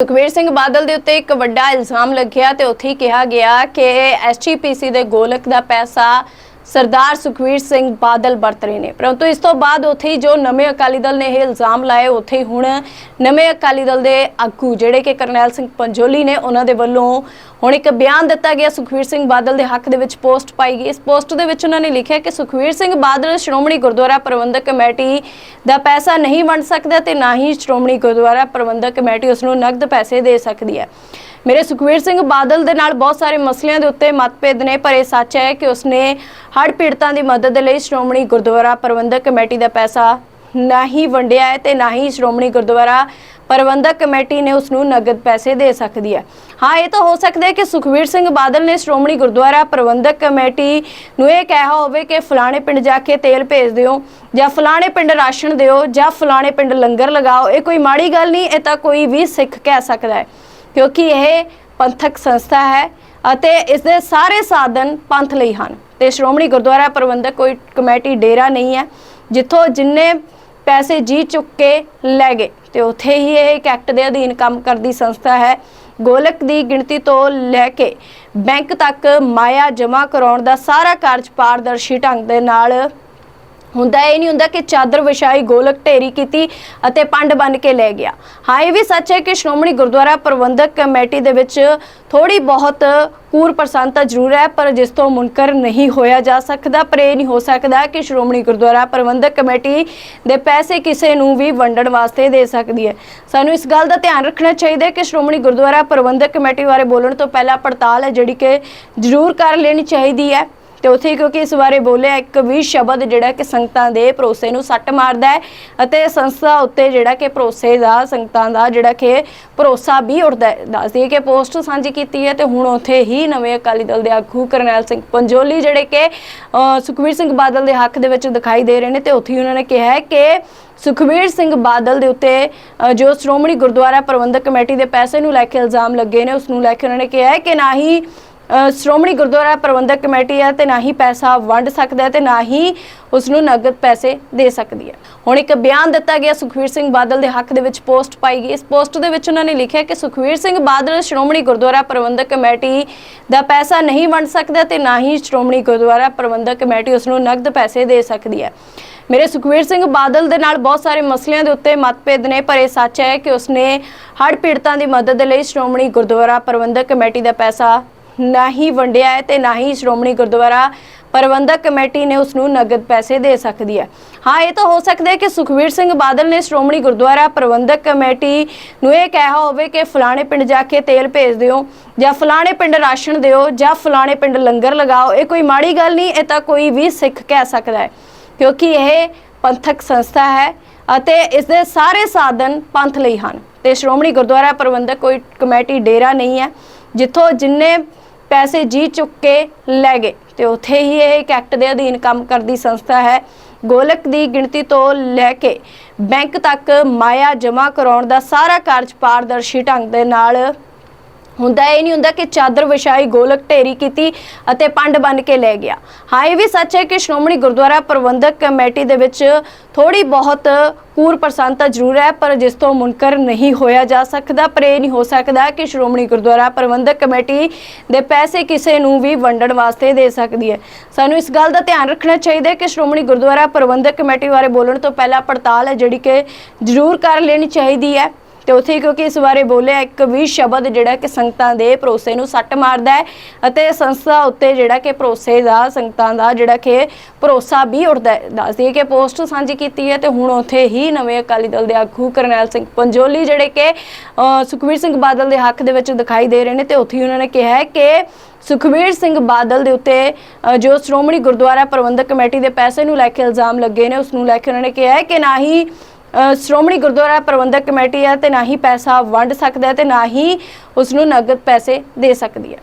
ਸੁਖਵੀਰ ਸਿੰਘ ਬਾਦਲ ਦੇ ਉੱਤੇ ਇੱਕ ਵੱਡਾ ਇਲਜ਼ਾਮ ਲੱਗਿਆ ਤੇ ਉੱਥੇ ਕਿਹਾ ਗਿਆ ਕਿ ਐਸਜੀਪੀਸੀ ਦੇ ਗੋਲਕ ਦਾ ਪੈਸਾ ਸਰਦਾਰ ਸੁਖਵੀਰ ਸਿੰਘ ਬਾਦਲ ਵਰਤ ਰਹੇ ਨੇ। ਪਰੰਤੂ ਇਸ ਤੋਂ ਬਾਅਦ ਉੱਥੇ ਹੀ ਜੋ ਨਵੇਂ ਅਕਾਲੀ ਦਲ ਨੇ ਇਹ ਇਲਜ਼ਾਮ ਲਾਏ, ਉੱਥੇ ਹੁਣ ਨਵੇਂ ਅਕਾਲੀ ਦਲ ਦੇ ਆਗੂ ਜਿਹੜੇ ਕਿ ਕਰਨੈਲ ਸਿੰਘ ਪੰਜੋਲੀ ਨੇ, ਉਹਨਾਂ ਦੇ ਵੱਲੋਂ ਹੁਣ ਇੱਕ ਬਿਆਨ ਦਿੱਤਾ ਗਿਆ। ਸੁਖਵੀਰ ਸਿੰਘ ਬਾਦਲ ਦੇ ਹੱਕ ਦੇ ਵਿੱਚ ਪੋਸਟ ਪਾਈ ਗਈ। ਇਸ ਪੋਸਟ ਦੇ ਵਿੱਚ ਉਹਨਾਂ ਨੇ ਲਿਖਿਆ ਕਿ ਸੁਖਵੀਰ ਸਿੰਘ ਬਾਦਲ ਸ਼੍ਰੋਮਣੀ ਗੁਰਦੁਆਰਾ ਪ੍ਰਬੰਧਕ ਕਮੇਟੀ ਦਾ ਪੈਸਾ ਨਹੀਂ ਵੰਡ ਸਕਦਾ ਤੇ ਨਾ ਹੀ ਸ਼੍ਰੋਮਣੀ ਗੁਰਦੁਆਰਾ ਪ੍ਰਬੰਧਕ ਕਮੇਟੀ ਉਸ ਨੂੰ ਨਕਦ ਪੈਸੇ ਦੇ ਸਕਦੀ ਹੈ। ਮੇਰੇ ਸੁਖਵੀਰ ਸਿੰਘ ਬਾਦਲ ਦੇ ਨਾਲ ਬਹੁਤ ਸਾਰੇ ਮਸਲਿਆਂ ਦੇ ਉੱਤੇ ਮਤਭੇਦ ਨੇ, ਪਰ ਇਹ ਸੱਚ ਹੈ ਕਿ ਉਸਨੇ ਹੜ੍ਹ ਪੀੜਤਾਂ ਦੀ ਮਦਦ ਲਈ ਸ਼੍ਰੋਮਣੀ ਗੁਰਦੁਆਰਾ ਪ੍ਰਬੰਧਕ ਕਮੇਟੀ ਦਾ ਪੈਸਾ ਨਾ ਹੀ ਵੰਡਿਆ ਹੈ ਤੇ ਨਾ ਹੀ ਸ਼੍ਰੋਮਣੀ ਗੁਰਦੁਆਰਾ ਪ੍ਰਬੰਧਕ ਕਮੇਟੀ ਨੇ ਉਸ ਨੂੰ ਨਗਦ ਪੈਸੇ ਦੇ ਸਕਦੀ ਹੈ। ਹਾਂ, ਇਹ ਤਾਂ ਹੋ ਸਕਦਾ ਹੈ ਕਿ ਸੁਖਵੀਰ ਸਿੰਘ ਬਾਦਲ ਨੇ ਸ਼੍ਰੋਮਣੀ ਗੁਰਦੁਆਰਾ ਪ੍ਰਬੰਧਕ ਕਮੇਟੀ ਨੂੰ ਇਹ ਕਿਹਾ ਹੋਵੇ ਕਿ ਫਲਾਣੇ ਪਿੰਡ ਜਾ ਕੇ ਤੇਲ ਭੇਜ ਦਿਓ ਜਾਂ ਫਲਾਣੇ ਪਿੰਡ ਰਾਸ਼ਨ ਦਿਓ ਜਾਂ ਫਲਾਣੇ ਪਿੰਡ ਲੰਗਰ ਲਗਾਓ, ਇਹ ਕੋਈ ਮਾੜੀ ਗੱਲ ਨਹੀਂ, ਇਹ ਤਾਂ ਕੋਈ ਵੀ ਸਿੱਖ ਕਹਿ ਸਕਦਾ ਹੈ। ਕਿਉਂਕਿ ਇਹ ਪੰਥਕ ਸੰਸਥਾ ਹੈ ਅਤੇ ਇਸ ਦੇ ਸਾਰੇ ਸਾਧਨ ਪੰਥ ਲਈ ਹਨ। ਤੇ ਸ਼੍ਰੋਮਣੀ ਗੁਰਦੁਆਰਾ ਪ੍ਰਬੰਧਕ ਕੋਈ ਕਮੇਟੀ ਡੇਰਾ ਨਹੀਂ ਹੈ, ਜਿੱਥੋਂ ਜਿੰਨੇ ਪੈਸੇ ਜੀ ਚੁੱਕ ਕੇ ਲੈ ਗਏ। ਤੇ ਉੱਥੇ ਹੀ ਇਹ ਇੱਕ ਐਕਟ ਦੇ ਅਧੀਨ ਕੰਮ ਕਰਦੀ ਸੰਸਥਾ ਹੈ, ਗੋਲਕ ਦੀ ਗਿਣਤੀ ਤੋਂ ਲੈ ਕੇ ਬੈਂਕ ਤੱਕ ਮਾਇਆ ਜਮ੍ਹਾਂ ਕਰਾਉਣ ਦਾ ਸਾਰਾ ਕਾਰਜ ਪਾਰਦਰਸ਼ੀ ਢੰਗ ਦੇ ਨਾਲ ਹੁੰਦਾ ਇਹ ਨਹੀਂ ਹੁੰਦਾ ਕਿ ਚਾਦਰ ਵਿਛਾਈ, ਗੋਲਕ ਢੇਰੀ ਕੀਤੀ ਅਤੇ ਪੰਡ ਬਨ ਕੇ ਲੈ ਗਿਆ। ਹਾਂ, ਇਹ ਵੀ ਸੱਚ ਹੈ ਕਿ ਸ਼੍ਰੋਮਣੀ ਗੁਰਦੁਆਰਾ ਪ੍ਰਬੰਧਕ ਕਮੇਟੀ ਦੇ ਵਿੱਚ ਥੋੜੀ ਬਹੁਤ ਕੂਰ ਪ੍ਰਸੰਨਤਾ ਜ਼ਰੂਰ ਹੈ, ਪਰ ਜਿਸ ਤੋਂ ਮੁਨਕਰ ਨਹੀਂ ਹੋਇਆ ਜਾ ਸਕਦਾ, ਪਰ ਇਹ ਨਹੀਂ ਹੋ ਸਕਦਾ ਕਿ ਸ਼੍ਰੋਮਣੀ ਗੁਰਦੁਆਰਾ ਪ੍ਰਬੰਧਕ ਕਮੇਟੀ ਦੇ ਪੈਸੇ ਕਿਸੇ ਨੂੰ ਵੀ ਵੰਡਣ ਵਾਸਤੇ ਦੇ ਸਕਦੀ ਹੈ। ਸਾਨੂੰ ਇਸ ਗੱਲ ਦਾ ਧਿਆਨ ਰੱਖਣਾ ਚਾਹੀਦਾ ਹੈ ਕਿ ਸ਼੍ਰੋਮਣੀ ਗੁਰਦੁਆਰਾ ਪ੍ਰਬੰਧਕ ਕਮੇਟੀ ਬਾਰੇ ਬੋਲਣ ਤੋਂ ਪਹਿਲਾਂ ਪੜਤਾਲ ਹੈ, ਜਿਹੜੀ ਕਿ ਜ਼ਰੂਰ ਕਰ ਲੈਣੀ ਚਾਹੀਦੀ ਹੈ। ਤੇ ਉੱਥੇ ਕਿਉਂਕਿ ਇਸ ਬਾਰੇ ਬੋਲਿਆ ਇੱਕ ਵੀ ਸ਼ਬਦ ਜਿਹੜਾ ਕਿ ਸੰਗਤਾਂ ਦੇ ਭਰੋਸੇ ਨੂੰ ਸੱਟ ਮਾਰਦਾ ਹੈ ਅਤੇ ਸੰਸਥਾ ਉੱਤੇ ਜਿਹੜਾ ਕਿ ਭਰੋਸੇ ਦਾ ਸੰਗਤਾਂ ਦਾ ਜਿਹੜਾ ਕਿ ਭਰੋਸਾ ਵੀ ਉੱਠਦਾ ਦੱਸਦੀ ਕਿ ਪੋਸਟ ਸਾਂਝੀ ਕੀਤੀ ਹੈ ਤੇ ਹੁਣ ਉੱਥੇ ਹੀ ਨਵੇਂ ਅਕਾਲੀ ਦਲ ਦੇ ਆਗੂ ਕਰਨੈਲ ਸਿੰਘ ਪੰਜੋਲੀ ਜਿਹੜੇ ਕਿ ਅ, ਸੁਖਬੀਰ ਸਿੰਘ ਬਾਦਲ ਦੇ ਹੱਕ ਦੇ ਵਿੱਚ ਦਿਖਾਈ ਦੇ ਰਹੇ ਨੇ ਤੇ ਉੱਥੇ ਹੀ ਉਹਨਾਂ ਨੇ ਕਿਹਾ ਹੈ ਕਿ ਸੁਖਬੀਰ ਸਿੰਘ ਬਾਦਲ ਦੇ ਉੱਤੇ ਜੋ ਸ਼੍ਰੋਮਣੀ ਗੁਰਦੁਆਰਾ ਪ੍ਰਬੰਧਕ ਕਮੇਟੀ ਦੇ ਪੈਸੇ ਨੂੰ ਲੈ ਕੇ ਇਲਜ਼ਾਮ ਲੱਗੇ ਨੇ ਉਸ ਨੂੰ ਲੈ ਕੇ ਉਹਨਾਂ ਨੇ ਕਿਹਾ ਹੈ ਕਿ ਨਾ ਹੀ ਸ਼੍ਰੋਮਣੀ ਗੁਰਦੁਆਰਾ ਪ੍ਰਬੰਧਕ ਕਮੇਟੀ ਹੈ ਤੇ ਨਾ ਹੀ ਪੈਸਾ ਵੰਡ ਸਕਦਾ ਹੈ ਤੇ ਨਾ ਹੀ ਉਸ ਨੂੰ ਨਗਦ ਪੈਸੇ ਦੇ ਸਕਦੀ ਹੈ ਹੁਣ ਇੱਕ ਬਿਆਨ ਦਿੱਤਾ ਗਿਆ ਸੁਖਵੀਰ ਸਿੰਘ ਬਾਦਲ ਦੇ ਹੱਕ ਦੇ ਵਿੱਚ ਪੋਸਟ ਪਾਈ ਗਈ। ਇਸ ਪੋਸਟ ਦੇ ਵਿੱਚ ਉਹਨਾਂ ਨੇ ਲਿਖਿਆ ਕਿ ਸੁਖਵੀਰ ਸਿੰਘ ਬਾਦਲ ਸ਼੍ਰੋਮਣੀ ਗੁਰਦੁਆਰਾ ਪ੍ਰਬੰਧਕ ਕਮੇਟੀ ਦਾ ਪੈਸਾ ਨਹੀਂ ਵੰਡ ਸਕਦਾ ਤੇ ਨਾ ਹੀ ਸ਼੍ਰੋਮਣੀ ਗੁਰਦੁਆਰਾ ਪ੍ਰਬੰਧਕ ਕਮੇਟੀ ਉਸ ਨੂੰ ਨਗਦ ਪੈਸੇ ਦੇ ਸਕਦੀ ਹੈ ਮੇਰੇ ਸੁਖਵੀਰ ਸਿੰਘ ਬਾਦਲ ਦੇ ਨਾਲ ਬਹੁਤ ਸਾਰੇ ਮਸਲਿਆਂ ਦੇ ਉੱਤੇ ਮਤਭੇਦ ਨੇ, ਪਰ ਇਹ ਸੱਚ ਹੈ ਕਿ ਉਸਨੇ ਹੜ੍ਹ ਪੀੜਤਾਂ ਦੀ ਮਦਦ ਲਈ ਸ਼੍ਰੋਮਣੀ ਗੁਰਦੁਆਰਾ ਪ੍ਰਬੰਧਕ ਕਮੇਟੀ ਦਾ ਪੈਸਾ ਨਾ ਹੀ ਵੰਡਿਆ ਹੈ ਤੇ ਨਾ ਹੀ ਸ਼੍ਰੋਮਣੀ ਗੁਰਦੁਆਰਾ ਪ੍ਰਬੰਧਕ ਕਮੇਟੀ ਨੇ ਉਸ ਨੂੰ ਨਗਦ ਪੈਸੇ ਦੇ ਸਕਦੀ ਹੈ। ਹਾਂ, ਇਹ ਤਾਂ ਹੋ ਸਕਦਾ ਹੈ ਕਿ ਸੁਖਵੀਰ ਸਿੰਘ ਬਾਦਲ ਨੇ ਸ਼੍ਰੋਮਣੀ ਗੁਰਦੁਆਰਾ ਪ੍ਰਬੰਧਕ ਕਮੇਟੀ ਨੂੰ ਇਹ ਕਿਹਾ ਹੋਵੇ ਕਿ ਫਲਾਣੇ ਪਿੰਡ ਜਾ ਕੇ ਤੇਲ ਭੇਜ ਦਿਓ ਜਾਂ ਫਲਾਣੇ ਪਿੰਡ ਰਾਸ਼ਨ ਦਿਓ ਜਾਂ ਫਲਾਣੇ ਪਿੰਡ ਲੰਗਰ ਲਗਾਓ, ਇਹ ਕੋਈ ਮਾੜੀ ਗੱਲ ਨਹੀਂ, ਇਹ ਤਾਂ ਕੋਈ ਵੀ ਸਿੱਖ ਕਹਿ ਸਕਦਾ ਹੈ। ਕਿਉਂਕਿ ਇਹ ਪੰਥਕ ਸੰਸਥਾ ਹੈ ਅਤੇ ਇਸ ਦੇ ਸਾਰੇ ਸਾਧਨ ਪੰਥ ਲਈ ਹਨ। ਤੇ ਸ਼੍ਰੋਮਣੀ ਗੁਰਦੁਆਰਾ ਪ੍ਰਬੰਧਕ ਕੋਈ ਕਮੇਟੀ, ਡੇਰਾ ਨਹੀਂ ਹੈ, ਜਿੱਥੋਂ ਜਿੰਨੇ ਪੈਸੇ ਜੀ ਚੁੱਕ ਕੇ ਲੈ ਗਏ। ਤੇ ਉੱਥੇ ਹੀ ਇਹ ਇੱਕ ਐਕਟ ਦੇ ਅਧੀਨ ਕੰਮ ਕਰਦੀ ਸੰਸਥਾ ਹੈ, ਗੋਲਕ ਦੀ ਗਿਣਤੀ ਤੋਂ ਲੈ ਕੇ ਬੈਂਕ ਤੱਕ ਮਾਇਆ ਜਮ੍ਹਾਂ ਕਰਾਉਣ ਦਾ ਸਾਰਾ ਕਾਰਜ ਪਾਰਦਰਸ਼ੀ ਢੰਗ ਦੇ ਨਾਲ ਹੁੰਦਾ ਇਹ ਨਹੀਂ ਹੁੰਦਾ ਕਿ ਚਾਦਰ ਵਿਛਾਈ, ਗੋਲਕ ਢੇਰੀ ਕੀਤੀ ਅਤੇ ਪੰਡ ਬਨ ਕੇ ਲੈ ਗਿਆ। ਹਾਂ, ਇਹ ਵੀ ਸੱਚ ਹੈ ਕਿ ਸ਼੍ਰੋਮਣੀ ਗੁਰਦੁਆਰਾ ਪ੍ਰਬੰਧਕ ਕਮੇਟੀ ਦੇ ਵਿੱਚ ਥੋੜੀ ਬਹੁਤ ਕੂਰ ਪ੍ਰਸੰਨਤਾ ਜ਼ਰੂਰ ਹੈ, ਪਰ ਜਿਸ ਤੋਂ ਮੁਨਕਰ ਨਹੀਂ ਹੋਇਆ ਜਾ ਸਕਦਾ, ਪਰ ਇਹ ਨਹੀਂ ਹੋ ਸਕਦਾ ਕਿ ਸ਼੍ਰੋਮਣੀ ਗੁਰਦੁਆਰਾ ਪ੍ਰਬੰਧਕ ਕਮੇਟੀ ਦੇ ਪੈਸੇ ਕਿਸੇ ਨੂੰ ਵੀ ਵੰਡਣ ਵਾਸਤੇ ਦੇ ਸਕਦੀ ਹੈ। ਸਾਨੂੰ ਇਸ ਗੱਲ ਦਾ ਧਿਆਨ ਰੱਖਣਾ ਚਾਹੀਦਾ ਹੈ ਕਿ ਸ਼੍ਰੋਮਣੀ ਗੁਰਦੁਆਰਾ ਪ੍ਰਬੰਧਕ ਕਮੇਟੀ ਬਾਰੇ ਬੋਲਣ ਤੋਂ ਪਹਿਲਾਂ ਪੜਤਾਲ ਹੈ, ਜਿਹੜੀ ਕਿ ਜ਼ਰੂਰ ਕਰ ਲੈਣੀ ਚਾਹੀਦੀ ਹੈ। ਤੇ ਉੱਥੇ ਕਿਉਂਕਿ ਇਸ ਬਾਰੇ ਬੋਲਿਆ ਇੱਕ ਵੀ ਸ਼ਬਦ ਜਿਹੜਾ ਕਿ ਸੰਗਤਾਂ ਦੇ ਭਰੋਸੇ ਨੂੰ ਸੱਟ ਮਾਰਦਾ ਹੈ ਅਤੇ ਸੰਸਥਾ ਉੱਤੇ ਜਿਹੜਾ ਕਿ ਭਰੋਸੇ ਦਾ ਸੰਗਤਾਂ ਦਾ ਜਿਹੜਾ ਕਿ ਭਰੋਸਾ ਵੀ ਉੱਠਦਾ ਹੈ। ਦੱਸਦੀ ਹੈ ਕਿ ਪੋਸਟ ਸਾਂਝੀ ਕੀਤੀ ਹੈ ਤੇ ਹੁਣ ਉੱਥੇ ਹੀ ਨਵੇਂ ਅਕਾਲੀ ਦਲ ਦੇ ਆਗੂ ਕਰਨੈਲ ਸਿੰਘ ਪੰਜੋਲੀ ਜਿਹੜੇ ਕਿ ਅ, ਸੁਖਬੀਰ ਸਿੰਘ ਬਾਦਲ ਦੇ ਹੱਕ ਦੇ ਵਿੱਚ ਦਿਖਾਈ ਦੇ ਰਹੇ ਨੇ ਤੇ ਉੱਥੇ ਹੀ ਉਹਨਾਂ ਨੇ ਕਿਹਾ ਹੈ ਕਿ ਸੁਖਬੀਰ ਸਿੰਘ ਬਾਦਲ ਦੇ ਉੱਤੇ ਜੋ ਸ਼੍ਰੋਮਣੀ ਗੁਰਦੁਆਰਾ ਪ੍ਰਬੰਧਕ ਕਮੇਟੀ ਦੇ ਪੈਸੇ ਨੂੰ ਲੈ ਕੇ ਇਲਜ਼ਾਮ ਲੱਗੇ ਨੇ ਉਸ ਨੂੰ ਲੈ ਕੇ ਉਹਨਾਂ ਨੇ ਕਿਹਾ ਹੈ ਕਿ ਨਾ ਹੀ ਸ਼੍ਰੋਮਣੀ ਗੁਰਦੁਆਰਾ ਪ੍ਰਬੰਧਕ ਕਮੇਟੀ ਹੈ ਤੇ ਨਾ ਹੀ ਪੈਸਾ ਵੰਡ ਸਕਦਾ ਹੈ ਤੇ ਨਾ ਹੀ ਉਸ ਨੂੰ ਨਗਦ ਪੈਸੇ ਦੇ ਸਕਦੀ ਹੈ।